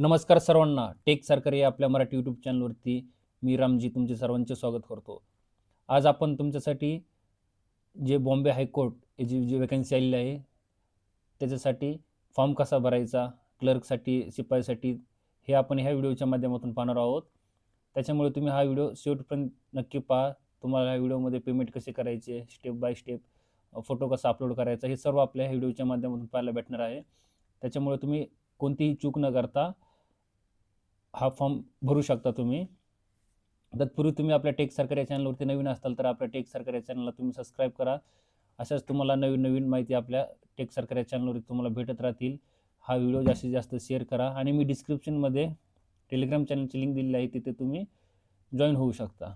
नमस्कार सर्वांना. टेक सरकारी आपल्या मराठी यूट्यूब चॅनलवरती मी रामजी तुमचे सर्वांचे स्वागत करतो. आज आपण तुमच्यासाठी जे बॉम्बे हायकोर्ट हे जी जी वेकन्सी आलेली आहे त्याच्यासाठी फॉर्म कसा भरायचा क्लर्कसाठी शिपाईसाठी हे आपण ह्या व्हिडिओच्या माध्यमातून पाहणार आहोत. त्याच्यामुळे तुम्ही हा व्हिडिओ शेवटपर्यंत नक्की पहा. तुम्हाला ह्या व्हिडिओमध्ये पेमेंट कसे करायचे स्टेप बाय स्टेप फोटो कसा अपलोड करायचा हे सर्व आपल्या ह्या व्हिडिओच्या माध्यमातून पाहायला भेटणार आहे. त्याच्यामुळे तुम्ही कोणतीही चूक न करता हा फॉर्म भरू शकता तुम्ही. तत्पूर्वी तुम्ही आपल्या टेक सरकार या चॅनलवरती नवीन असाल तर आपल्या टेक सरकार या चॅनलला तुम्ही सबस्क्राईब करा. अशाच तुम्हाला नवीन नवीन माहिती आपल्या टेक सरकार या चॅनलवरती तुम्हाला भेटत राहतील. हा व्हिडिओ जास्तीत जास्त शेअर करा आणि मी डिस्क्रिप्शनमध्ये टेलिग्राम चॅनलची लिंक दिलेली आहे तिथे तुम्ही जॉईन होऊ शकता.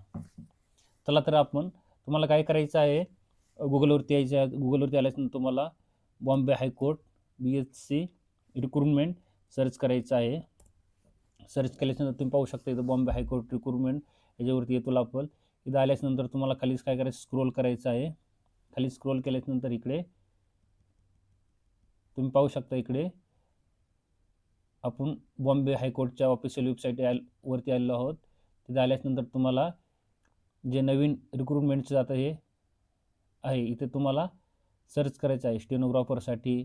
चला तर आपण तुम्हाला काय करायचं आहे? गुगलवरती यायचं आहे. गुगलवरती आल्यानंतर तुम्हाला Bombay high court B S C recruitment search करायचं आहे. सर्च केल्याच्यानंतर तुम्ही पाहू शकता इथं बॉम्बे हायकोर्ट रिक्रुटमेंट याच्यावरती येतो आपण इथं आल्याच्यानंतर तुम्हाला खालीच काय करायचं स्क्रोल करायचं आहे. खाली स्क्रोल केल्याच्यानंतर इकडे तुम्ही पाहू शकता इकडे आपण बॉम्बे हायकोर्टच्या ऑफिशियल वेबसाईट आल वरती आलेलो आहोत. तिथे आल्याच्यानंतर तुम्हाला जे नवीन रिक्रुटमेंटचं आता हे आहे इथे तुम्हाला सर्च करायचं आहे. स्टेनोग्राफरसाठी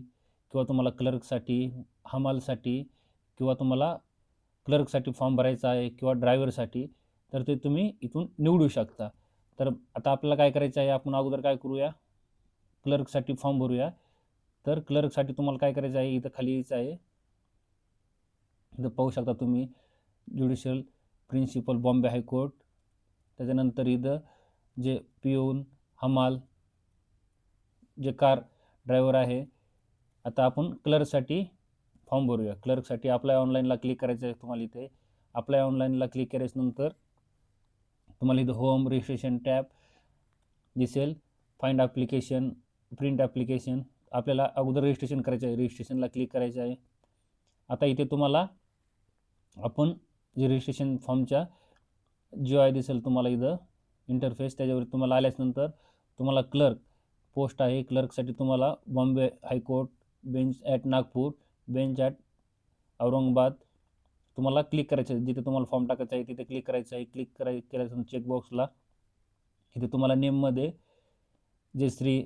किंवा तुम्हाला क्लर्कसाठी हमालसाठी किंवा तुम्हाला क्लर्कसाठी फॉर्म भरायचा आहे किंवा ड्रायव्हरसाठी तर ते तुम्ही इथून निवडू शकता. तर आता आपल्याला काय करायचं आहे? आपण अगोदर काय करूया? क्लर्कसाठी फॉर्म भरूया. तर क्लर्कसाठी तुम्हाला काय करायचं आहे? इथं खाली यायचं आहे. इथं पाहू शकता तुम्ही ज्युडिशियल प्रिन्सिपल बॉम्बे हायकोर्ट. त्याच्यानंतर इथं जे पिऊन हमाल जे कार ड्रायव्हर आहे. आता आपण क्लर्कसाठी फॉर्म भरूया. क्लर्कसाठी अप्लाय ऑनलाईनला क्लिक करायचं आहे तुम्हाला इथे. अप्लाय ऑनलाईनला क्लिक केल्याच्यानंतर तुम्हाला इथं होम रजिस्ट्रेशन टॅब दिसेल. फाइंड ॲप्लिकेशन प्रिंट ॲप्लिकेशन आपल्याला अगोदर रजिस्ट्रेशन करायचं आहे. रजिस्ट्रेशनला क्लिक करायचं आहे. आता इथे तुम्हाला आपण जे रजिस्ट्रेशन फॉर्मच्या जो आहे दिसेल तुम्हाला इथं इंटरफेस त्याच्यावर तुम्हाला आल्याच्यानंतर तुम्हाला क्लर्क पोस्ट आहे. क्लर्कसाठी तुम्हाला Bombay high court bench at Nagpur bench at Aurangabad. तुम्हाला क्लिक करायचं आहे. जिथे तुम्हाला फॉर्म टाकायचा आहे तिथे क्लिक करायचं आहे. क्लिक कराय केल्याचं चेकबॉक्सला इथे तुम्हाला नेममध्ये जे श्री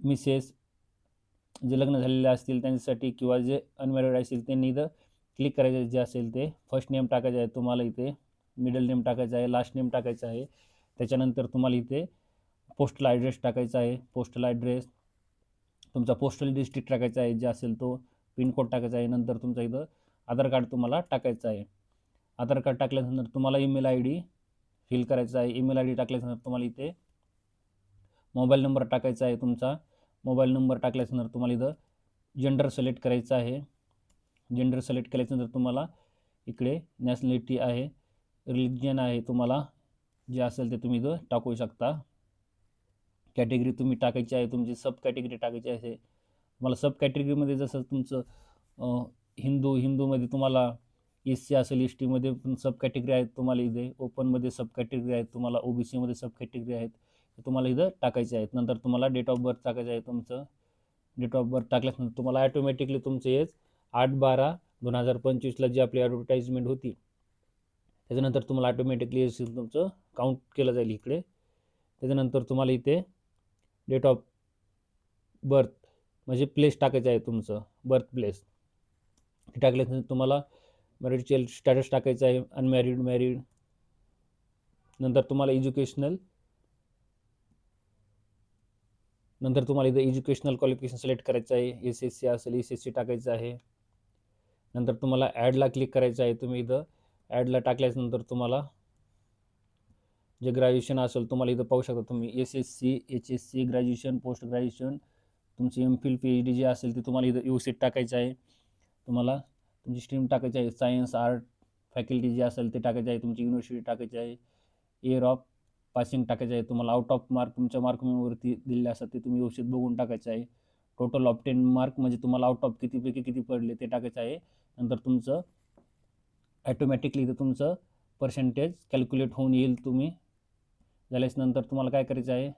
मिसेस जे लग्न झालेले असतील त्यांच्यासाठी किंवा जे अनमॅरिड असतील त्यांनी इथं क्लिक करायचं जे असेल ते फर्स्ट नेम टाकायचं आहे तुम्हाला इथे. मिडल नेम टाकायचं आहे. लास्ट नेम टाकायचं आहे. त्याच्यानंतर तुम्हाला इथे पोस्टल ॲड्रेस टाकायचा आहे. पोस्टल ॲड्रेस तुमचा पोस्टल डिस्ट्रिक्ट टाकायचा आहे. जे असेल तो पिनकोड टाकायचा आहे नंतर तुमचा इथं आधार कार्ड तुम्हाला टाकायचं आहे. आधार कार्ड टाकल्यानंतर तुम्हाला ईमेल आय डी फिल करायचा आहे. ईमेल आय डी टाकल्यानंतर तुम्हाला इथे मोबाईल नंबर टाकायचा आहे तुमचा. मोबाईल नंबर टाकल्यानंतर तुम्हाला इथं जेंडर सिलेक्ट करायचं आहे. जेंडर सिलेक्ट केल्याच्यानंतर तुम्हाला इकडे नॅशनॅलिटी आहे रिलिजन आहे तुम्हाला जे असेल ते तुम्ही इथं टाकू शकता. कॅटेगरी तुम्ही टाकायची आहे तुमची सब कॅटेगरी टाकायची आहे. तुम्हाला सब कॅटेगरीमध्ये जसं तुमचं हिंदू हिंदूमध्ये तुम्हाला एस सी असेल एस टीमध्ये पण सब कॅटेगरी आहेत तुम्हाला इथे. ओपनमध्ये सब कॅटेगरी आहेत तुम्हाला ओ बी सीमध्ये सब कॅटेगरी आहेत. तुम्हाला इथं टाकायचे आहेत. नंतर तुम्हाला डेट ऑफ बर्थ टाकायचं आहे तुमचं. डेट ऑफ बर्थ टाकल्यानंतर तुम्हाला ॲटोमॅटिकली तुमचं एज आठ बारा दोन हजार पंचवीसला जी आपली ॲडव्हर्टाईजमेंट होती त्याच्यानंतर तुम्हाला ऑटोमॅटिकली एज तुमचं काउंट केलं जाईल इकडे. त्याच्यानंतर तुम्हाला इथे डेट ऑफ बर्थ म्हणजे प्लेस टाकायचं आहे तुमचं बर्थ प्लेस हे टाकल्यानंतर तुम्हाला मॅरिडचे स्टॅटस टाकायचं आहे अनमॅरिड मॅरिड नंतर तुम्हाला एज्युकेशनल नंतर तुम्हाला इथं एज्युकेशनल क्वालिफिकेशन सिलेक्ट करायचं आहे एस एस सी असेल एस एस सी टाकायचं आहे. नंतर तुम्हाला ॲडला क्लिक करायचं आहे तुम्ही इथं. ॲडला टाकल्यानंतर तुम्हाला जे ग्रॅज्युएशन असेल तुम्हाला इथं पाहू शकता तुम्ही S S C H S C graduation post graduation तुमची M phil P H D जे असेल ते तुम्हाला इथं व्यवस्थित टाकायचं आहे. तुम्हाला तुमची स्ट्रीम टाकायची आहे. सायन्स आर्ट फॅकल्टी जी असेल ते टाकायचं आहे. तुमची युनिव्हर्सिटी टाकायची आहे. इयर ऑफ पासिंग टाकायचं आहे. तुम्हाला आउट ऑफ मार्क तुमच्या मार्कवरती दिलेले असतात ते तुम्ही व्यवस्थित बघून टाकायचं आहे. टोटल ऑफ टेन मार्क म्हणजे तुम्हाला आउट ऑफ कितीपैकी किती पडले ते टाकायचं आहे. नंतर तुमचं ॲटोमॅटिकली इथं तुमचं पर्सेंटेज कॅल्क्युलेट होऊन येईल तुम्ही. झाल्याच्यानंतर तुम्हाला काय करायचं आहे?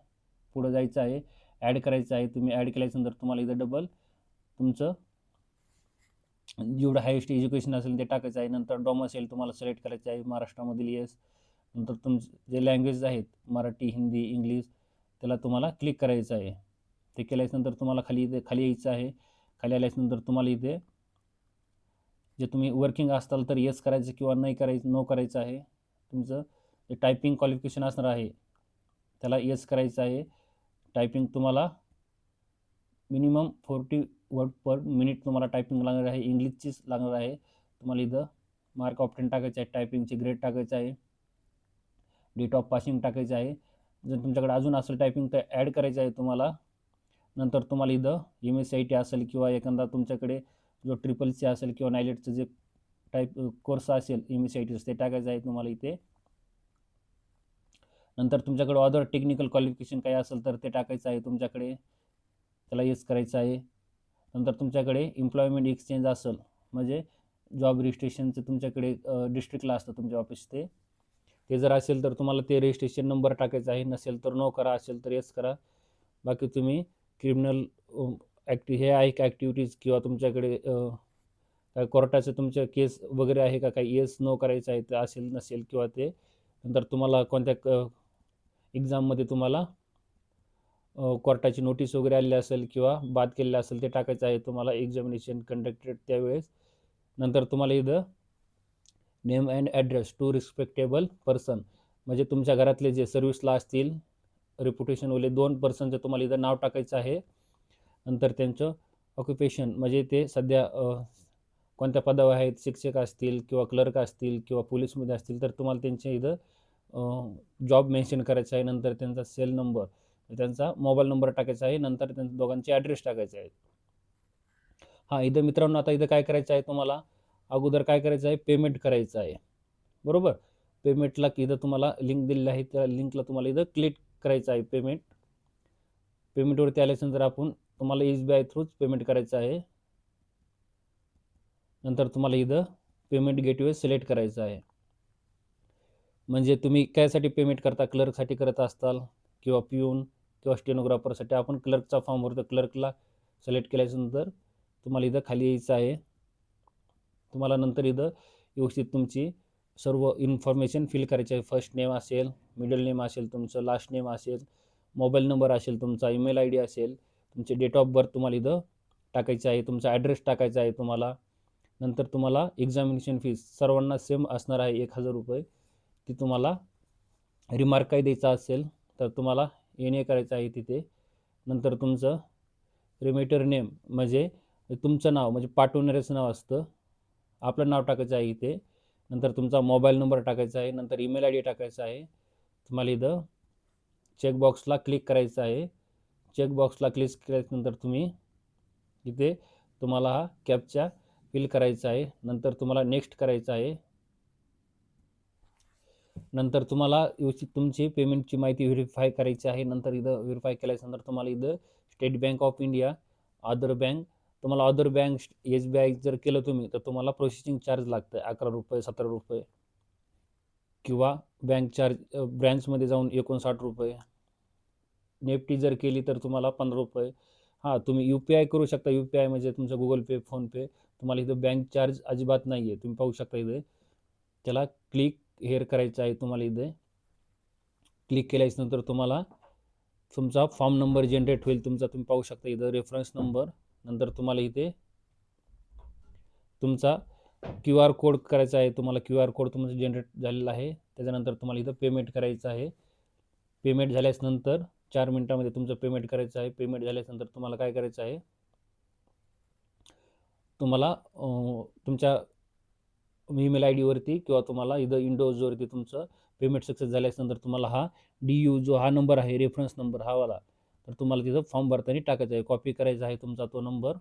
पुढं जायचं आहे. ॲड करायचं आहे तुम्ही ॲड केल्याच्यानंतर तुम्हाला इथं डबल तुमचं जेवढं हायेस्ट एज्युकेशन असेल ते टाकायचं आहे. नंतर डॉमसाईल तुम्हाला सिलेक्ट करायचं आहे महाराष्ट्रामधील येस नंतर तुमचे जे लँग्वेज आहेत मराठी हिंदी इंग्लिश त्याला तुम्हाला क्लिक करायचं आहे. ते केल्याच्यानंतर तुम्हाला खाली इथे खाली यायचं आहे. खाली आल्याच्यानंतर तुम्हाला इथे जे तुम्ही वर्किंग असताल तर येस करायचं किंवा नाही करायचं नो करायचं आहे. तुमचं जे टायपिंग क्वालिफिकेशन असणार आहे त्याला येस करायचं आहे. टायपिंग तुम्हाला minimum forty word per minute तुम्हाला टायपिंग लागणार आहे इंग्लिशचीच लागणार आहे. तुम्हाला इथं मार्क ऑफ टेन टाकायचं आहे टायपिंगचे ग्रेड टाकायचं आहे डेट ऑफ पासिंग टाकायचं आहे. जर तुमच्याकडे अजून असेल टायपिंग तर ॲड करायचं आहे तुम्हाला. नंतर तुम्हाला इथं M S C I T असेल किंवा एखादा तुमच्याकडे जो ट्रिपल सी असेल किंवा नायलेटचं जे टाईप कोर्स असेल एम एस सी आय टीचं ते टाकायचं आहे तुम्हाला इथे. नंतर तुमच्याकडे अदर टेक्निकल क्वालिफिकेशन काही असेल तर ते टाकायचं आहे तुमच्याकडे. त्याला येस करायचं आहे. नंतर तुमच्याकडे एम्प्लॉयमेंट एक्सचेंज असेल म्हणजे जॉब रजिस्ट्रेशनचं तुमच्याकडे डिस्ट्रिक्टला असतं तुमच्या ऑफिस ते ते जर असेल तर तुम्हाला ते रजिस्ट्रेशन नंबर टाकायचा आहे. नसेल तर नो करा असेल तर येस करा. बाकी तुम्ही क्रिमिनल ॲक्टि हे आहे का ॲक्टिव्हिटीज किंवा तुमच्याकडे काय कोर्टाचं तुमच्या केस वगैरे आहे का? काही येस नो करायचं आहे ते असेल नसेल किंवा ते. नंतर तुम्हाला कोणत्या क एक्झाममध्ये तुम्हाला कोर्टाची नोटीस वगैरे आलेली असेल किंवा बाद केलेलं असेल ते टाकायचं आहे तुम्हाला एक्झामिनेशन कंडक्टेड त्यावेळेस. नंतर तुम्हाला इथं name and address to respectable person म्हणजे तुमच्या घरातले जे सर्व्हिसला असतील रेप्युटेशनवाले दोन पर्सनचं तुम्हाला इथं नाव टाकायचं आहे. नंतर त्यांचं ऑक्युपेशन म्हणजे ते सध्या कोणत्या पदावर आहेत शिक्षक असतील किंवा क्लर्क असतील किंवा पोलीसमध्ये असतील तर तुम्हाला त्यांच्या इथं जॉब मेन्शन करायचा आहे नंतर त्यांचा सेल नंबर त्यांचा मोबाईल नंबर टाकायचा आहे नंतर त्यांच्या दोघांचे ॲड्रेस टाकायचे आहेत. हां इथं मित्रांनो आता इथं काय करायचं आहे तुम्हाला? अगोदर काय करायचं आहे? पेमेंट करायचं आहे. बरोबर? पेमेंटला इथं तुम्हाला लिंक दिलेली आहे त्या लिंकला तुम्हाला इथं क्लिक करायचं आहे पेमेंट पेमेंटवरती आल्याच्यानंतर आपण तुम्हाला एस बी आय थ्रूच पेमेंट करायचं आहे. नंतर तुम्हाला इथं पेमेंट गेटवे सिलेक्ट करायचं आहे. म्हणजे तुम्ही कायसाठी पेमेंट करता? क्लर्कसाठी करत असताल किंवा पिऊन किंवा स्टेनोग्राफरसाठी आपण क्लर्कचा फॉर्म भरतो. क्लर्कला सिलेक्ट केल्याच्यानंतर तुम्हाला इथं खाली यायचं आहे. तुम्हाला नंतर इथं व्यवस्थित तुमची सर्व इन्फॉर्मेशन फिल करायची आहे. फर्स्ट नेम असेल मिडल नेम असेल तुमचं लास्ट नेम असेल मोबाईल नंबर असेल तुमचा ईमेल आय डी असेल तुमचे डेट ऑफ बर्थ तुम्हाला इथं टाकायचं आहे. तुमचा ॲड्रेस टाकायचा आहे तुम्हाला. नंतर तुम्हाला एक्झामिनेशन फीस सर्वांना सेम असणार आहे. एक हजार रुपये ती तुम्हाला रिमार्क काही द्यायचा असेल तर तुम्हाला एन ए करायचं आहे तिथे. नंतर तुमचं रिमेटर नेम म्हणजे तुमचं नाव म्हणजे पाठवणाऱ्याचं नाव असतं. आपलं नाव टाकायचं आहे इथे. नंतर तुमचा मोबाईल नंबर टाकायचा आहे. नंतर ईमेल आय डी टाकायचा आहे. तुम्हाला इथं चेकबॉक्सला क्लिक करायचं आहे. चेकबॉक्सला क्लिक केल्यानंतर तुम्ही इथे तुम्हाला हा कॅपचा फिल करायचा आहे. नंतर तुम्हाला नेक्स्ट करायचं आहे. नंतर तुम्हाला व्यवस्थित तुमची पेमेंटची माहिती व्हेरीफाय करायची आहे. नंतर इथं व्हेरीफाय केल्याच्यानंतर तुम्हाला इथं State Bank of India other bank तुम्हाला other bank S B I जर केलं तुम्ही तर तुम्हाला प्रोसेसिंग चार्ज लागतं अकरा रुपये सतरा रुपये. किंवा बँक चार्ज ब्रँचमध्ये जाऊन एकोणसाठ रुपये. नेफ्टी जर केली तर तुम्हाला पंधरा रुपये. हां तुम्ही यू पी आय करू शकता. यू पी आय म्हणजे तुमचं गुगल पे फोनपे तुम्हाला इथं बँक चार्ज अजिबात नाही आहे तुम्ही पाहू शकता इथे. त्याला क्लिक हेअर करायचं आहे तुम्हाला इथे. क्लिक केल्याच्यानंतर तुम्हाला तुमचा फॉर्म नंबर जनरेट होईल. तुमचा तुम्ही पाहू शकता इथं रेफरन्स नंबर नंतर तुम्हाला इथे तुमचा क्यू आर कोड करायचा आहे. तुम्हाला क्यू आर कोड तुमचं जनरेट झालेला आहे. त्याच्यानंतर तुम्हाला इथं पेमेंट करायचं आहे. पेमेंट झाल्याच्यानंतर चार मिनटामध्ये तुमचं पेमेंट करायचं आहे. पेमेंट झाल्याच्यानंतर तुम्हाला काय करायचं आहे? तुम्हाला तुमच्या ईमेल आय डीवरती किंवा तुम्हाला इथं इंडोजवरती तुमचं पेमेंट सक्सेस झाल्याच्यानंतर तुम्हाला हा डी यू जो हा नंबर आहे रेफरन्स नंबर हा वाला तर तुम्हाला तिथं फॉर्म भरताना टाकायचा आहे. कॉपी करायचा आहे तुमचा तो नंबर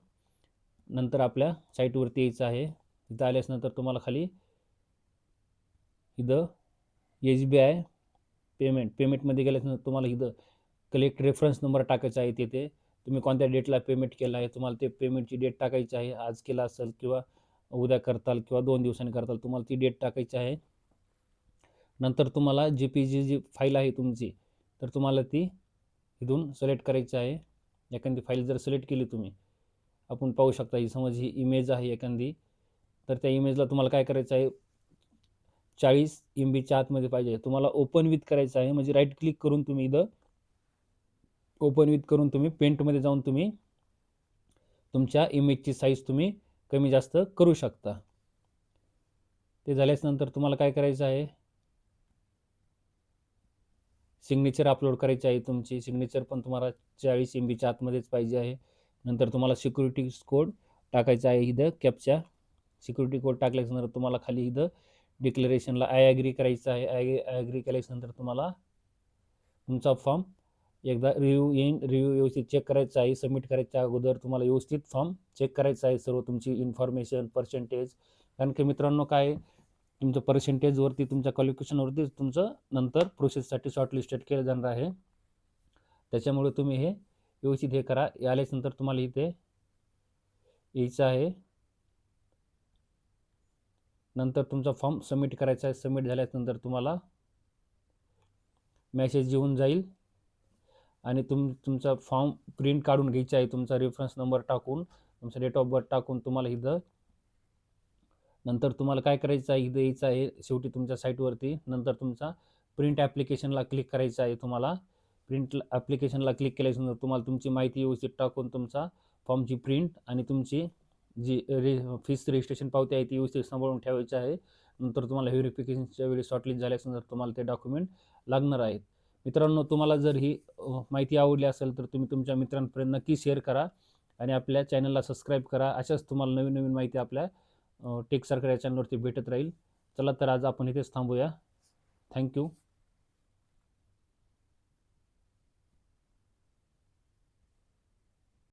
नंतर आपल्या साईटवरती यायचं आहे. इथं आल्याच्यानंतर तुम्हाला खाली इथं एस बी आय पेमेंट पेमेंटमध्ये गेल्याच्यानंतर तुम्हाला इथं कलेक्ट रेफरन्स नंबर टाकायचा आहे तिथे. तुम्ही कोणत्या डेटला पेमेंट केलं आहे तुम्हाला ते पेमेंटची डेट टाकायची आहे आज केला असेल किंवा उद्या करताल किंवा दोन दिवसांनी करताल तुम्हाला ती डेट टाकायची आहे. नंतर तुम्हाला जी पी जी जी फाईल आहे तुमची तर तुम्हाला ती इथून सिलेक्ट करायची आहे. एखादी फाईल जर सिलेक्ट केली तुम्ही आपण पाहू शकता ही समज ही इमेज आहे एखादी तर त्या इमेजला तुम्हाला काय करायचं आहे? चाळीस एम बीच्या आतमध्ये पाहिजे. तुम्हाला ओपन विथ करायचं आहे म्हणजे राईट क्लिक करून तुम्ही इथं ओपन विथ करून तुम्ही पेंटमध्ये जाऊन तुम्ही तुमच्या इमेजची साईज तुम्ही कमी जास्त करू शकता. ते झाल्याच नंतर तुम्हाला काय करायचं आहे? सिग्नेचर अपलोड करायची आहे तुमची. सिग्नेचर पण तुम्हाला चाळीस एम बीच्या आतमध्येच पाहिजे आहे. नंतर तुम्हाला सिक्युरिटी कोड टाकायचा आहे इथं कॅपच्या सिक्युरिटी कोड टाकल्याच्यानंतर तुम्हाला खाली इथं डिक्लेरेशनला आय ॲग्री करायचं आहे. आय आय ॲग्री केल्याच्यानंतर तुम्हाला तुमचा फॉर्म एकदा रिव्ह्यू येईन रिव्ह्यू व्यवस्थित चेक करायचा आहे. सबमिट करायच्या अगोदर तुम्हाला व्यवस्थित फॉर्म चेक करायचा आहे. सर्व तुमची इन्फॉर्मेशन पर्सेंटेज कारण की मित्रांनो काय आहे, तुमचं पर्सेंटेजवरती तुमच्या क्वालिफिकेशनवरतीच तुमचं नंतर प्रोसेससाठी शॉर्टलिस्टेड केलं जाणार आहे. त्याच्यामुळे तुम्ही हे व्यवस्थित हे करा. आल्याच्यानंतर तुम्हाला इथे यायचं आहे. नंतर तुमचा फॉर्म सबमिट करायचा आहे. सबमिट झाल्यानंतर तुम्हाला मॅसेज येऊन जाईल. आणि तुम तुमचा फॉर्म प्रिंट काढून घ्यायचा आहे तुमचा रेफरन्स नंबर टाकून तुमचा डेट ऑफ बर्थ टाकून तुम्हाला इथं नंतर तुम्हाला काय करायचं आहे इथं यायचं आहे शेवटी तुमच्या साईटवरती नंतर तुमचा प्रिंट ॲप्लिकेशनला क्लिक करायचं आहे तुम्हाला. प्रिंट ॲप्लिकेशनला क्लिक केल्यानंतर तुम्हाला तुमची माहिती व्यवस्थित टाकून तुमचा फॉर्मची प्रिंट आणि तुमची जी रे फीस रजिस्ट्रेशन पावती आहे ती व्यवस्थित सांभाळून ठेवायची आहे. नंतर तुम्हाला व्हेरिफिकेशनच्या वेळी शॉर्टलिस्ट झाल्यानंतर तुम्हाला ते डॉक्युमेंट लागणार आहेत. मित्रांनो तुम्हाला जर ही माहिती आवडली असेल तर तुम्ही तुमच्या मित्रांपर्यंत नक्की शेअर करा आणि आपल्या चॅनलला सबस्क्राईब करा. अशाच तुम्हाला नवीन नवीन माहिती आपल्या टेक या चॅनलवरती भेटत राहील. चला तर आज आपण इथेच थांबूया. थँक्यू.